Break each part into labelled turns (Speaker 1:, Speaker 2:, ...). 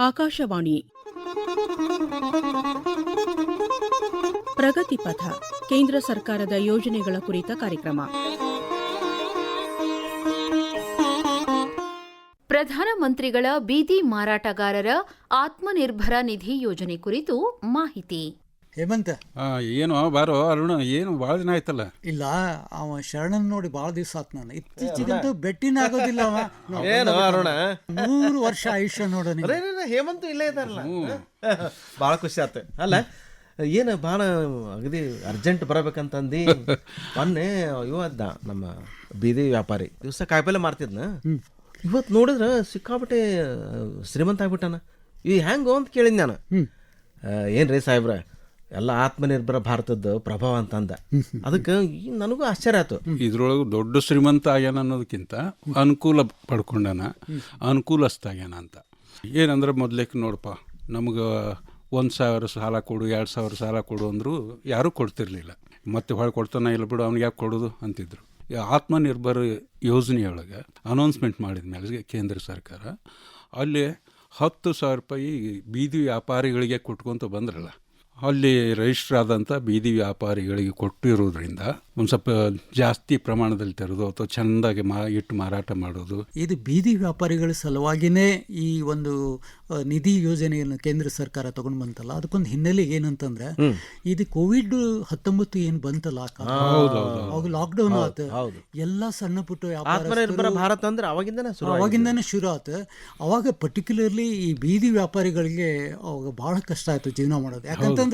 Speaker 1: ಆಕಾಶವಾಣಿ. ಪ್ರಗತಿ ಪಥ, ಕೇಂದ್ರ ಸರ್ಕಾರದ ಯೋಜನೆಗಳ ಕುರಿತ ಕಾರ್ಯಕ್ರಮ.
Speaker 2: ಪ್ರಧಾನಮಂತ್ರಿಗಳ ಬೀದಿ ಮಾರಾಟಗಾರರ ಆತ್ಮನಿರ್ಭರ ನಿಧಿ ಯೋಜನೆ ಕುರಿತು ಮಾಹಿತಿ.
Speaker 3: ಹೇಮಂತ?
Speaker 4: ಆ, ಏನು ಬಾರೋ ಅರುಣ ಏನು ಭಾಳ ದಿನ ಆಯ್ತಲ್ಲ?
Speaker 3: ಇಲ್ಲ ಅವ ಶರಣನ್ ನೋಡಿ ಬಹಳ ದಿವಸ ಆತ್ ನಾನು. ಇತ್ತೀಚೆಗಂತೂ ಬೆಟ್ಟಿನ ಆಗೋದಿಲ್ಲ ಅವ.
Speaker 5: ಏನು ಅರುಣ?
Speaker 3: ನೂರು ವರ್ಷ ಆಯುಷ್ಯ ನೋಡ
Speaker 5: ಅರೇ ಅರೇ, ಹೇಮಂತ್ ಇಲ್ಲೇ ಇದಾರಲ್ಲ? ಭಾಳ ಖುಷಿ ಆತ. ಅಲ್ಲ ಏನು ಭಾಳ ಅಗದಿ ಅರ್ಜೆಂಟ್ ಬರಬೇಕಂತಂದು? ಮೊನ್ನೆ ಇವ ಅದ ನಮ್ಮ ಬೀದಿ ವ್ಯಾಪಾರಿ ದಿವಸ ಕಾಯಿಪಲ್ಲೆ ಮಾರ್ತಿದ್ನ. ಇವತ್ತು ನೋಡಿದ್ರೆ ಸಿಕ್ಕಾಪಟ್ಟೆ ಶ್ರೀಮಂತ ಆಗ್ಬಿಟ್ಟಾನ. ಈ ಹೆಂಗೋ ಅಂತ ಕೇಳಿದ್ ನಾನು. ಏನು ರೀ ಸಾಹೇಬ್ರ? ಎಲ್ಲ ಆತ್ಮನಿರ್ಭರ ಭಾರತದ ಪ್ರಭಾವ ಅಂತಂದ. ಅದಕ್ಕೆ ನನಗೂ ಆಶ್ಚರ್ಯ ಆಯ್ತು.
Speaker 4: ಇದ್ರೊಳಗೆ ದೊಡ್ಡ ಶ್ರೀಮಂತ ಆಗ್ಯಾನ ಅನ್ನೋದಕ್ಕಿಂತ ಅನುಕೂಲ ಪಡ್ಕೊಂಡನ, ಅನುಕೂಲಸ್ಥ ಆಗ್ಯಾನ ಅಂತ. ಏನಂದ್ರೆ ಮೊದ್ಲೇಕ್ ನೋಡಪ್ಪ, ನಮ್ಗೆ ಒಂದು ಸಾವಿರ ಸಾಲ ಕೊಡು, ಎರಡು ಸಾವಿರ ಸಾಲ ಕೊಡು ಅಂದರೂ ಯಾರೂ ಕೊಡ್ತಿರ್ಲಿಲ್ಲ. ಮತ್ತೆ ಹೊಳೆ ಕೊಡ್ತಾನ ಇಲ್ಲ ಬಿಡು, ಅವ್ನಿಗೆ ಯಾಕೆ ಕೊಡೋದು ಅಂತಿದ್ರು. ಆತ್ಮನಿರ್ಭರ ಯೋಜನೆಯೊಳಗೆ ಅನೌನ್ಸ್ಮೆಂಟ್ ಮಾಡಿದ ಮೇಲೆ ಕೇಂದ್ರ ಸರ್ಕಾರ, ಅಲ್ಲಿ ಹತ್ತು ಸಾವಿರ ರೂಪಾಯಿ ಬೀದಿ ವ್ಯಾಪಾರಿಗಳಿಗೆ ಕೊಟ್ಕೊಂತ ಬಂದ್ರಲ್ಲ. ಅಲ್ಲಿ ರಿಜಿಸ್ಟರ್ ಆದಂಥ ಬೀದಿ ವ್ಯಾಪಾರಿಗಳಿಗೆ ಕೊಟ್ಟಿರೋದ್ರಿಂದ ಒಂದು ಸ್ವಲ್ಪ ಜಾಸ್ತಿ ಪ್ರಮಾಣದಲ್ಲಿ ತರೋದು ಅಥವಾ ಚೆಂದಾಗಿ ಮಾ ಇಟ್ಟು ಮಾರಾಟ ಮಾಡೋದು.
Speaker 3: ಇದು ಬೀದಿ ವ್ಯಾಪಾರಿಗಳ ಸಲುವಾಗಿನೇ ಈ ಒಂದು ನಿಧಿ ಯೋಜನೆಯನ್ನು ಕೇಂದ್ರ ಸರ್ಕಾರ ತಗೊಂಡು ಬಂತಲ್ಲ? ಅದಕ್ಕೊಂದು ಹಿನ್ನೆಲೆ ಏನಂತಂದ್ರೆ ಇದು ಕೋವಿಡ್ ಹತ್ತೊಂಬತ್ತು ಏನ್ ಬಂತಲ್ಲ ಅವಾಗ ಲಾಕ್ಡೌನ್ ಆತು. ಎಲ್ಲ ಸಣ್ಣ ಪುಟ್ಟ
Speaker 5: ಭಾರತ ಅಂದ್ರೆ ಅವಾಗಿಂದನೇ ಶುರು
Speaker 3: ಅವಾಗಿಂದಾನೆ ಶುರು ಆತು. ಅವಾಗ ಪರ್ಟಿಕ್ಯುಲರ್ಲಿ ಈ ಬೀದಿ ವ್ಯಾಪಾರಿಗಳಿಗೆ ಅವಾಗ ಬಹಳ ಕಷ್ಟ ಆಯ್ತು ಜೀವನ ಮಾಡೋದು. ಯಾಕಂತಂದ್ರೆ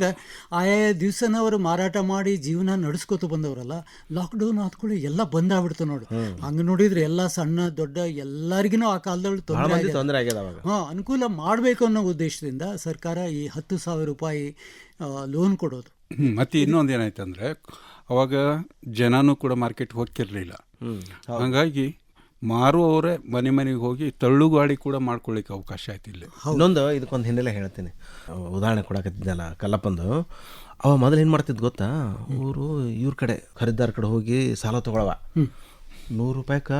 Speaker 3: ಆಯಾ ದಿವಸನ ಅವರು ಮಾರಾಟ ಮಾಡಿ ಜೀವನ ನಡೆಸ್ಕೊತ ಬಂದವರಲ್ಲ. ಲಾಕ್ಡೌನ್ ಆದ್ಕೊಳ್ಳಿ ಎಲ್ಲ ಬಂದಾಗ್ಬಿಡ್ತು ನೋಡು. ಹಂಗೆ ನೋಡಿದ್ರೆ ಎಲ್ಲ ಸಣ್ಣ ದೊಡ್ಡ ಎಲ್ಲರಿಗೂ ಆ ಕಾಲದಲ್ಲಿ ತೊಂದರೆ
Speaker 5: ಹಾಂ ತೊಂದರೆ ಆಗ್ಯದ ಅವಾಗ.
Speaker 3: ಹಾ ಅನುಕೂಲ ಮಾಡಬೇಕು ಅನ್ನೋ ಉದ್ದೇಶದಿಂದ ಸರ್ಕಾರ ಈ ಹತ್ತು ಸಾವಿರ ರೂಪಾಯಿ ಲೋನ್ ಕೊಡೋದು.
Speaker 4: ಮತ್ತೆ ಇನ್ನೊಂದು ಏನಾಯ್ತು ಅಂದರೆ ಅವಾಗ ಜನನೂ ಕೂಡ ಮಾರ್ಕೆಟ್ ಹೋಗ್ತಿರ್ಲಿಲ್ಲ. ಹಾಗಾಗಿ ಮಾರುವವರೇ ಮನೆ ಮನೆಗೆ ಹೋಗಿ ತಳ್ಳುಗಾಡಿ ಕೂಡ ಮಾಡ್ಕೊಳ್ಳಿಕ್ಕೆ ಅವಕಾಶ ಆಯ್ತು ಇಲ್ಲಿ.
Speaker 5: ಇನ್ನೊಂದು ಇದಕ್ಕೊಂದು ಹಿನ್ನೆಲೆ ಹೇಳ್ತೀನಿ. ಉದಾಹರಣೆ ಕೊಡಕತ್ತಿದ್ದಲ್ಲ ಕಲ್ಲಪ್ಪಂದು. ಅವ ಮೊದಲು ಏನು ಮಾಡ್ತಿದ್ ಗೊತ್ತಾ? ಊರು ಇವ್ರ ಕಡೆ ಖರೀದಾರ ಕಡೆ ಹೋಗಿ ಸಾಲ ತಗೊಳವ. ನೂರು ರೂಪಾಯಿಕ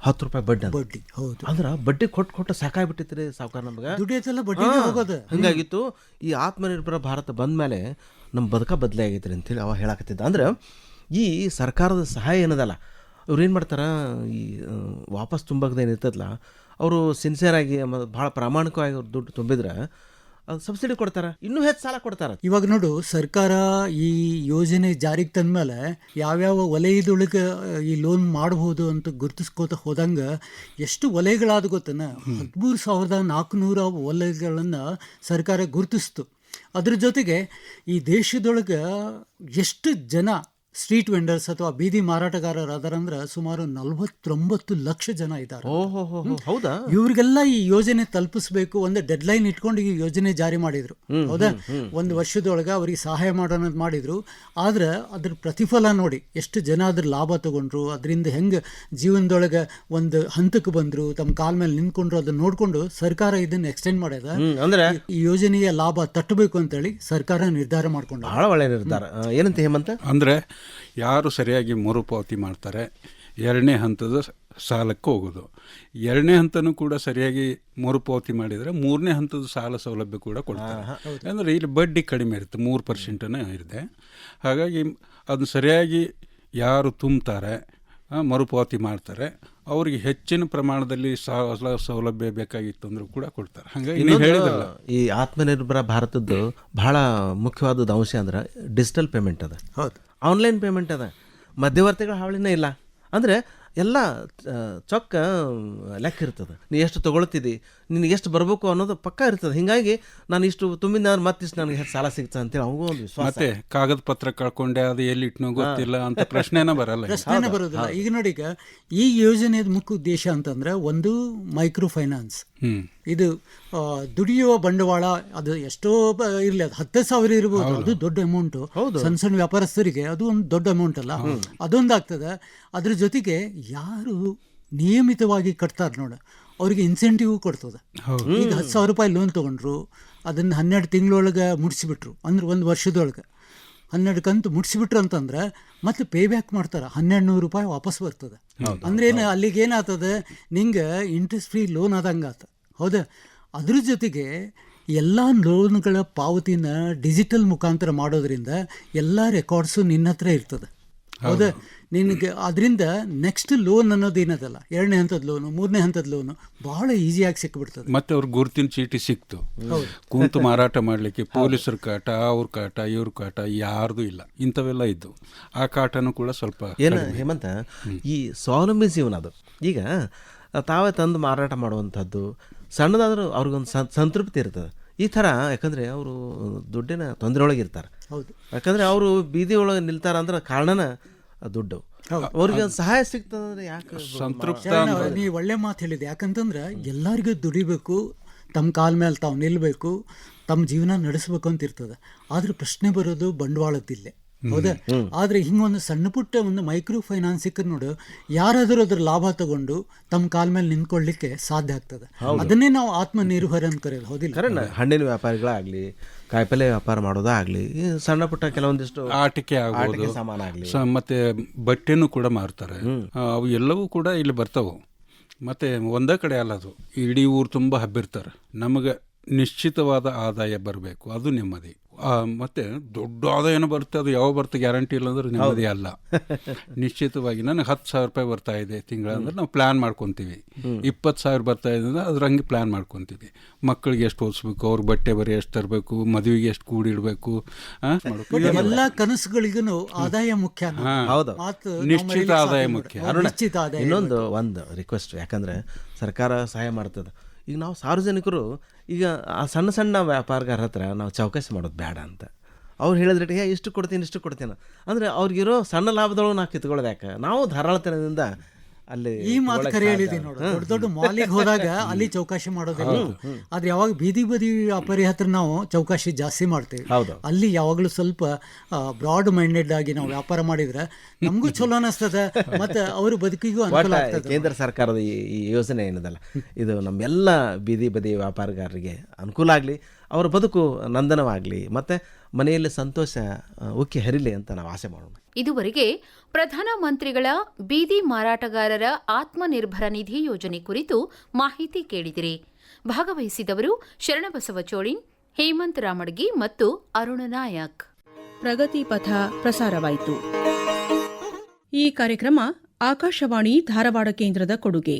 Speaker 5: ಹತ್ತು ರೂಪಾಯಿ ಬಡ್ಡಿ.
Speaker 3: ಬಡ್ಡಿ ಹೌದು.
Speaker 5: ಅಂದ್ರೆ ಬಡ್ಡಿ ಕೊಟ್ಟು ಕೊಟ್ಟು ಸಾಕಾಗ್ಬಿಟ್ಟಿತ್ರಿ ಸಾವುಕಾರ ನಮ್ಗೆ?
Speaker 3: ದುಡಿಯೋದೆಲ್ಲ ಬಡ್ಡಿ ಹೋಗೋದು?
Speaker 5: ಹಂಗಾಗಿತ್ತು. ಈ ಆತ್ಮನಿರ್ಭರ ಭಾರತ ಬಂದ ಮೇಲೆ ನಮ್ಮ ಬದುಕ ಬದಲೇ ಆಗೈತ್ರಿ ಅಂತೇಳಿ ಅವ ಹೇಳಕತ್ತಿದ್ದ. ಅಂದ್ರೆ ಈ ಸರ್ಕಾರದ ಸಹಾಯ ಏನದಲ್ಲ? ಅವ್ರು ಏನು ಮಾಡ್ತಾರೆ ಈ ವಾಪಸ್ ತುಂಬಕ್ದೇನು ಇರ್ತದಲ್ಲ ಅವರು ಸಿನ್ಸಿಯರಾಗಿ ಭಾಳ ಪ್ರಾಮಾಣಿಕವಾಗಿ ಅವ್ರು ದುಡ್ಡು ತುಂಬಿದ್ರೆ ಅದು ಸಬ್ಸಿಡಿ ಕೊಡ್ತಾರೆ ಇನ್ನೂ ಹೆಚ್ಚು ಸಾಲ ಕೊಡ್ತಾರೆ.
Speaker 3: ಇವಾಗ ನೋಡು ಸರ್ಕಾರ ಈ ಯೋಜನೆ ಜಾರಿಗೆ ತಂದ್ಮೇಲೆ ಯಾವ್ಯಾವ ವಲಯದೊಳಗೆ ಈ ಲೋನ್ ಮಾಡಬಹುದು ಅಂತ ಗುರುತಿಸ್ಕೋತ ಹೋದಂಗೆ ಎಷ್ಟು ವಲಯಗಳಾದ ಗೊತ್ತನ? ಹದಿಮೂರು ಸಾವಿರದ ನಾಲ್ಕುನೂರ ವಲಯಗಳನ್ನು ಸರ್ಕಾರ ಗುರುತಿಸ್ತು. ಅದ್ರ ಜೊತೆಗೆ ಈ ದೇಶದೊಳಗೆ ಎಷ್ಟು ಜನ ಸ್ಟ್ರೀಟ್ ವೆಂಡರ್ಸ್ ಅಥವಾ ಬೀದಿ ಮಾರಾಟಗಾರರಾದಾರಂದ್ರೆ ಸುಮಾರು ನಲವತ್ತೊಂಬತ್ತು ಲಕ್ಷ ಜನ ಇದ್ದಾರೆ.
Speaker 5: ಓಹೋ ಹೌದಾ?
Speaker 3: ಇವ್ರಿಗೆಲ್ಲ ಈ ಯೋಜನೆ ತಲುಪಿಸ್ಬೇಕು ಒಂದು ಡೆಡ್ ಲೈನ್ ಇಟ್ಕೊಂಡು ಈ ಯೋಜನೆ ಜಾರಿ ಮಾಡಿದ್ರು. ಹೌದಾ? ಒಂದು ವರ್ಷದೊಳಗೆ ಅವ್ರಿಗೆ ಸಹಾಯ ಮಾಡೋಣ ಮಾಡಿದ್ರು. ಆದ್ರೆ ಅದ್ರ ಪ್ರತಿಫಲ ನೋಡಿ ಎಷ್ಟು ಜನ ಅದ್ರ ಲಾಭ ತಗೊಂಡ್ರು ಅದರಿಂದ ಹೆಂಗೆ ಜೀವನದೊಳಗೆ ಒಂದು ಹಂತಕ್ಕೆ ಬಂದ್ರು ತಮ್ಮ ಕಾಲ ಮೇಲೆ ನಿಂತ್ಕೊಂಡ್ರು ಅದನ್ನ ನೋಡ್ಕೊಂಡು ಸರ್ಕಾರ ಇದನ್ನ ಎಕ್ಸ್ಟೆಂಡ್ ಮಾಡ್ಯದ.
Speaker 5: ಅಂದ್ರೆ?
Speaker 3: ಈ ಯೋಜನೆಯ ಲಾಭ ತಟ್ಟಬೇಕು ಅಂತೇಳಿ ಸರ್ಕಾರ ನಿರ್ಧಾರ ಮಾಡ್ಕೊಂಡು
Speaker 5: ಭಾಳ ಒಳ್ಳೆ ನಿರ್ಧಾರ. ಏನಂತ ಹೇಮಂತ?
Speaker 4: ಅಂದರೆ ಯಾರು ಸರಿಯಾಗಿ ಮರುಪಾವತಿ ಮಾಡ್ತಾರೆ ಎರಡನೇ ಹಂತದ ಸಾಲಕ್ಕೆ ಹೋಗೋದು. ಎರಡನೇ ಹಂತನೂ ಕೂಡ ಸರಿಯಾಗಿ ಮರುಪಾವತಿ ಮಾಡಿದರೆ ಮೂರನೇ ಹಂತದ ಸಾಲ ಸೌಲಭ್ಯ ಕೂಡ ಕೊಡ್ತಾರೆ. ಅಂದರೆ ಇಲ್ಲಿ ಬಡ್ಡಿ ಕಡಿಮೆ ಇರುತ್ತೆ ಮೂರು ಪರ್ಸೆಂಟನೇ ಇದೆ. ಹಾಗಾಗಿ ಅದನ್ನ ಸರಿಯಾಗಿ ಯಾರು ತುಂಬ್ತಾರೆ ಆ, ಮರುಪಾವತಿ ಮಾಡ್ತಾರೆ. ಅವರಿಗೆ ಹೆಚ್ಚಿನ ಪ್ರಮಾಣದಲ್ಲಿ ಸಾಲ ಸೌಲಭ್ಯ ಬೇಕಾಗಿತ್ತು ಅಂದ್ರೂ ಕೂಡ ಕೊಡ್ತಾರೆ. ಹಾಗಾಗಿ ಹೇಳಿದಲ್ಲ
Speaker 5: ಈ ಆತ್ಮನಿರ್ಭರ ಭಾರತದ್ದು ಬಹಳ ಮುಖ್ಯವಾದ ಅಂಶ ಅಂದ್ರೆ ಡಿಜಿಟಲ್ ಪೇಮೆಂಟ್ ಅದ.
Speaker 3: ಹೌದು.
Speaker 5: ಆನ್ಲೈನ್ ಪೇಮೆಂಟ್ ಅದ. ಮಧ್ಯವರ್ತಿಗಳ ಹಾವಳಿನೇ ಇಲ್ಲ. ಅಂದರೆ ಎಲ್ಲ ಚೊಕ್ಕ ಲೆಕ್ಕ ಇರ್ತದೆ. ನೀ ಎಷ್ಟು ತೊಗೊಳ್ತಿದ್ದಿ ನಿನಗೆ ಎಷ್ಟು ಬರಬೇಕು ಅನ್ನೋದು ಪಕ್ಕ ಇರ್ತದೆ. ಹಿಂಗಾಗಿ ನಾನು ಇಷ್ಟು ತುಂಬಿದ ಮತ್ತಿಷ್ಟು ನನಗೆ ಹೆಚ್ಚು ಸಾಲ ಸಿಗ್ತದೆ ಅಂತೇಳಿ ಅವಂಗೂ ಒಂದು ವಿಶ್ವಾಸ.
Speaker 4: ಮತ್ತೆ ಕಾಗದ ಪತ್ರ ಕಳ್ಕೊಂಡೆ ಅದು ಎಲ್ಲಿ ಇಟ್ನೋ ಗೊತ್ತಿಲ್ಲ ಅಂತ ಪ್ರಶ್ನೆನ ಬರಲ್ಲ ಈಗ.
Speaker 3: ಪ್ರಶ್ನೆನೇ ಬರೋದಿಲ್ಲ. ಈಗ ನೋಡಿ ಈಗ ಈ ಯೋಜನೆಯ ಮುಖ್ಯ ಉದ್ದೇಶ ಅಂತಂದ್ರೆ ಒಂದು ಮೈಕ್ರೋ ಫೈನಾನ್ಸ್. ಇದು ದುಡಿಯುವ ಬಂಡವಾಳ ಅದು ಎಷ್ಟೋ ಇರಲಿ ಅದು ಹತ್ತು ಸಾವಿರ ಇರ್ಬೋದು. ಅದು ದೊಡ್ಡ ಅಮೌಂಟ್ ಸಣ್ಣ ಸಣ್ಣ ವ್ಯಾಪಾರಸ್ಥರಿಗೆ ಅದು ಒಂದು ದೊಡ್ಡ ಅಮೌಂಟ್ ಅಲ್ಲ. ಅದೊಂದು ಆಗ್ತದೆ ಅದ್ರ ಜೊತೆಗೆ ಯಾರು ನಿಯಮಿತವಾಗಿ ಕಟ್ತಾರೆ ನೋಡ. ಅವ್ರಿಗೆ ಇನ್ಸೆಂಟಿವ್ ಕೊಡ್ತದೆ. ಈಗ ಹತ್ತು ಸಾವಿರ ರೂಪಾಯಿ ಲೋನ್ ತಗೊಂಡ್ರು ಅದನ್ನ ಹನ್ನೆರಡು ತಿಂಗಳೊಳಗೆ ಮುಡಿಸಿಬಿಟ್ರು. ಅಂದ್ರೆ ಒಂದು ವರ್ಷದೊಳಗೆ. ಹನ್ನೆರಡು ಕಂತು ಮುಟ್ಸಿಬಿಟ್ರು ಅಂತಂದ್ರೆ ಮತ್ತೆ ಪೇ ಬ್ಯಾಕ್ ಮಾಡ್ತಾರೆ. ಹನ್ನೆರಡು ನೂರು ರೂಪಾಯಿ ವಾಪಸ್ ಬರ್ತದೆ. ಅಂದ್ರೆ ಏನು ಅಲ್ಲಿಗೆ ಏನಾಗ್ತದೆ? ನಿಂಗೆ ಇಂಟ್ರೆಸ್ಟ್ ಫ್ರೀ ಲೋನ್ ಆದಂಗೆ ಆತ ಹೌದಾ. ಅದ್ರ ಜೊತೆಗೆ ಎಲ್ಲ ಲೋನ್ಗಳ ಪಾವತಿನ ಡಿಜಿಟಲ್ ಮುಖಾಂತರ ಮಾಡೋದ್ರಿಂದ ಎಲ್ಲ ರೆಕಾರ್ಡ್ಸು ನಿನ್ನ ಹತ್ರ ಇರ್ತದೆ. ಹೌದಾ. ನಿನಗೆ ಅದರಿಂದ ನೆಕ್ಸ್ಟ್ ಲೋನ್ ಅನ್ನೋದು ಏನದಲ್ಲ? ಎರಡನೇ ಹಂತದ ಲೋನು ಮೂರನೇ ಹಂತದ ಲೋನು ಬಹಳ ಈಸಿಯಾಗಿ ಸಿಕ್ಬಿಡ್ತದೆ.
Speaker 4: ಮತ್ತೆ ಅವ್ರ ಗುರುತಿನ ಚೀಟಿ ಸಿಕ್ತು. ಕೂತು ಮಾರಾಟ ಮಾಡಲಿಕ್ಕೆ ಪೊಲೀಸರ ಕಾಟ ಅವ್ರ ಕಾಟ ಇವ್ರ ಕಾಟ ಯಾರ್ದು ಇಲ್ಲ. ಇಂಥವೆಲ್ಲ ಇದ್ದು. ಆ ಕಾಟನೂ ಕೂಡ ಸ್ವಲ್ಪ
Speaker 5: ಏನು ಹೇಮಂತ ಈ ಸ್ವಾವಲಂಬಿ ಜೀವನ ಅದು. ಈಗ ತಾವೇ ತಂದು ಮಾರಾಟ ಮಾಡುವಂಥದ್ದು ಸಣ್ಣದಾದ್ರೂ ಅವ್ರಿಗೊಂದು ಸಂತೃಪ್ತಿ ಇರ್ತದೆ. ಈ ಥರ ಯಾಕಂದರೆ ಅವರು ದುಡ್ಡಿನ ತೊಂದರೆ ಒಳಗೆ ಇರ್ತಾರೆ
Speaker 3: ಹೌದು.
Speaker 5: ಯಾಕಂದರೆ ಅವರು ಬೀದಿ ಒಳಗೆ ನಿಲ್ತಾರ ಅಂದ್ರೆ ಕಾರಣನ ದುಡ್ಡು. ಅವ್ರಿಗೆ ಒಂದ್ ಸಹಾಯ ಸಿಗ್ತದಂದ್ರೆ ಯಾಕೆ
Speaker 4: ಸಂತೃಪ್ತ
Speaker 3: ನೀ ಒಳ್ಳೆ ಮಾತು ಹೇಳಿದೆ ಯಾಕಂತಂದ್ರೆ ಎಲ್ಲರಿಗೂ ದುಡಿಬೇಕು ತಮ್ಮ ಕಾಲ ಮೇಲೆ ತಾವು ನಿಲ್ಲಬೇಕು ತಮ್ಮ ಜೀವನ ನಡೆಸಬೇಕು ಅಂತ ಇರ್ತದೆ. ಆದರೆ ಪ್ರಶ್ನೆ ಬರೋದು ಬಂಡವಾಳದ್ದಿಲ್ಲೇ ಹೌದಾ? ಆದರೆ ಹಿಂಗೊಂದು ಸಣ್ಣ ಪುಟ್ಟ ಒಂದು ಮೈಕ್ರೋ ಫೈನಾನ್ಸ್ ಸಿಕ್ಕ ನೋಡು ಯಾರಾದರೂ ಅದ್ರ ಲಾಭ ತಗೊಂಡು ತಮ್ಮ ಕಾಲ ಮೇಲೆ ನಿಂತ್ಕೊಳ್ಳಿಕ್ಕೆ ಸಾಧ್ಯ ಆಗ್ತದೆ. ಅದನ್ನೇ ನಾವು ಆತ್ಮನಿರ್ಭರ ಅಂತ ಕರೆಯೋದು ಹೌದಿಲ್ಲ?
Speaker 5: ಕರೆನ ಹಣ್ಣಿನ ವ್ಯಾಪಾರಿಗಳಾಗಲಿ ಕಾಯಿಪಲ್ಯ ವ್ಯಾಪಾರ ಮಾಡೋದಾಗಲಿ ಸಣ್ಣ ಪುಟ್ಟ ಕೆಲವೊಂದಿಷ್ಟು
Speaker 4: ಆಟಿಕೆ ಆಗಲಿ
Speaker 5: ಆಟಿಕೆ ಸಾಮಾನಾಗ್ಲಿ
Speaker 4: ಸ- ಮತ್ತೆ ಬಟ್ಟೆನೂ ಕೂಡ ಮಾರ್ತಾರೆ ಅವು ಎಲ್ಲವೂ ಕೂಡ ಇಲ್ಲಿ ಬರ್ತಾವೆ. ಮತ್ತೆ ಒಂದೇ ಕಡೆ ಅಲ್ಲ ಅದು. ಇಡೀ ಊರು ತುಂಬ ಹಬ್ಬಿರ್ತಾರೆ. ನಮಗೆ ನಿಶ್ಚಿತವಾದ ಆದಾಯ ಬರಬೇಕು. ಅದು ನೆಮ್ಮದಿ. ಮತ್ತೆ ದೊಡ್ಡ ಆದಾಯನ ಬರುತ್ತೆ ಅದು ಯಾವ ಬರುತ್ತೆ ಗ್ಯಾರಂಟಿ ಇಲ್ಲ ಅಂದ್ರೆ ನೆಮ್ಮದಿ ಅಲ್ಲ. ನಿಶ್ಚಿತವಾಗಿ ನನಗೆ ಹತ್ತು ಸಾವಿರ ರೂಪಾಯಿ ಬರ್ತಾ ಇದೆ ತಿಂಗಳ ಅಂದ್ರೆ ನಾವು ಪ್ಲಾನ್ ಮಾಡ್ಕೊತೀವಿ. ಇಪ್ಪತ್ತು ಸಾವಿರ ಬರ್ತಾ ಇದೆ ಅಂದ್ರೆ ಅದ್ರ ಹಂಗೆ ಪ್ಲಾನ್ ಮಾಡ್ಕೊತೀವಿ. ಮಕ್ಕಳಿಗೆ ಎಷ್ಟು ಓದಿಸ್ಬೇಕು ಅವ್ರ ಬಟ್ಟೆ ಬರೀ ಎಷ್ಟು ತರಬೇಕು ಮದುವೆಗೆ ಎಷ್ಟು ಕೂಡಿಡಬೇಕು
Speaker 3: ಎಲ್ಲ ಕನಸುಗಳಿಗೂ ಆದಾಯ ಮುಖ್ಯ
Speaker 5: ಹೌದು.
Speaker 4: ನಿಶ್ಚಿತ ಆದಾಯ ಮುಖ್ಯ.
Speaker 5: ಇನ್ನೊಂದು ಒಂದು ರಿಕ್ವೆಸ್ಟ್ ಯಾಕಂದ್ರೆ ಸರ್ಕಾರ ಸಹಾಯ ಮಾಡ್ತದೆ. ಈಗ ನಾವು ಸಾರ್ವಜನಿಕರು, ಈಗ ಆ ಸಣ್ಣ ಸಣ್ಣ ವ್ಯಾಪಾರಗಾರ ಹತ್ರ ನಾವು ಚೌಕಾಸಿ ಮಾಡೋದು ಬೇಡ ಅಂತ. ಅವ್ರು ಹೇಳಿದ್ರೆ, ಏ, ಇಷ್ಟು ಕೊಡ್ತೀನಿ ಇಷ್ಟು ಕೊಡ್ತೀನಿ. ಅಂದರೆ ಅವ್ರಿಗಿರೋ ಸಣ್ಣ ಲಾಭದೊಳಗೆ ನಾವು ಕಿತ್ಕೊಳ್ಳೋದು ಯಾಕೆ? ನಾವು ಧಾರಾಳತನದಿಂದ ಅಲ್ಲಿ
Speaker 3: ಈ ಮಾತು ಕರೆ ಹೇಳಿದೆ ನೋಡು. ದೊಡ್ಡ ದೊಡ್ಡ ಮಾಲಿಗೆ ಹೋದಾಗ ಅಲ್ಲಿ ಚೌಕಾಶಿ ಮಾಡೋದಿಲ್ಲ. ಆದ್ರೆ ಯಾವಾಗ ಬೀದಿ ಬದಿ ವ್ಯಾಪಾರಿ ಹತ್ರ ನಾವು ಚೌಕಾಶಿ ಜಾಸ್ತಿ ಮಾಡ್ತೇವೆ.
Speaker 5: ಹೌದು.
Speaker 3: ಅಲ್ಲಿ ಯಾವಾಗಲೂ ಸ್ವಲ್ಪ ಬ್ರಾಡ್ ಮೈಂಡೆಡ್ ಆಗಿ ನಾವು ವ್ಯಾಪಾರ ಮಾಡಿದ್ರೆ ನಮಗೂ ಚಲೋ ಅನಿಸ್ತದೆ. ಮತ್ತೆ ಅವ್ರ ಬದುಕಿಗೂ ಅನುಕೂಲ
Speaker 5: ಕೇಂದ್ರ ಸರ್ಕಾರದ ಈ ಈ ಯೋಜನೆ ಏನದಲ್ಲ? ಇದು ನಮ್ಮೆಲ್ಲ ಬೀದಿ ಬದಿ ವ್ಯಾಪಾರಗಾರರಿಗೆ ಅನುಕೂಲ ಆಗಲಿ ಅವರ ಬದುಕು ನಂದನವಾಗಲಿ ಮತ್ತು ಮನೆಯಲ್ಲಿ ಸಂತೋಷ ಉಕ್ಕಿ ಹರಿಲಿ ಅಂತ ನಾವು ಆಸೆ ಮಾಡೋಣ.
Speaker 2: ಇದುವರೆಗೆ ಪ್ರಧಾನಮಂತ್ರಿಗಳ ಬೀದಿ ಮಾರಾಟಗಾರರ ಆತ್ಮನಿರ್ಭರ ನಿಧಿ ಯೋಜನೆ ಕುರಿತು ಮಾಹಿತಿ ಕೇಳಿದಿರಿ. ಭಾಗವಹಿಸಿದವರು ಶರಣಬಸವ ಚೋಳಿನ್ ಹೇಮಂತ್ ರಾಮಡ್ಗಿ ಮತ್ತು ಅರುಣ ನಾಯಕ್.
Speaker 1: ಪ್ರಗತಿ ಪಥ ಪ್ರಸಾರವಾಯಿತು. ಈ ಕಾರ್ಯಕ್ರಮ ಆಕಾಶವಾಣಿ ಧಾರವಾಡ ಕೇಂದ್ರದ ಕೊಡುಗೆ.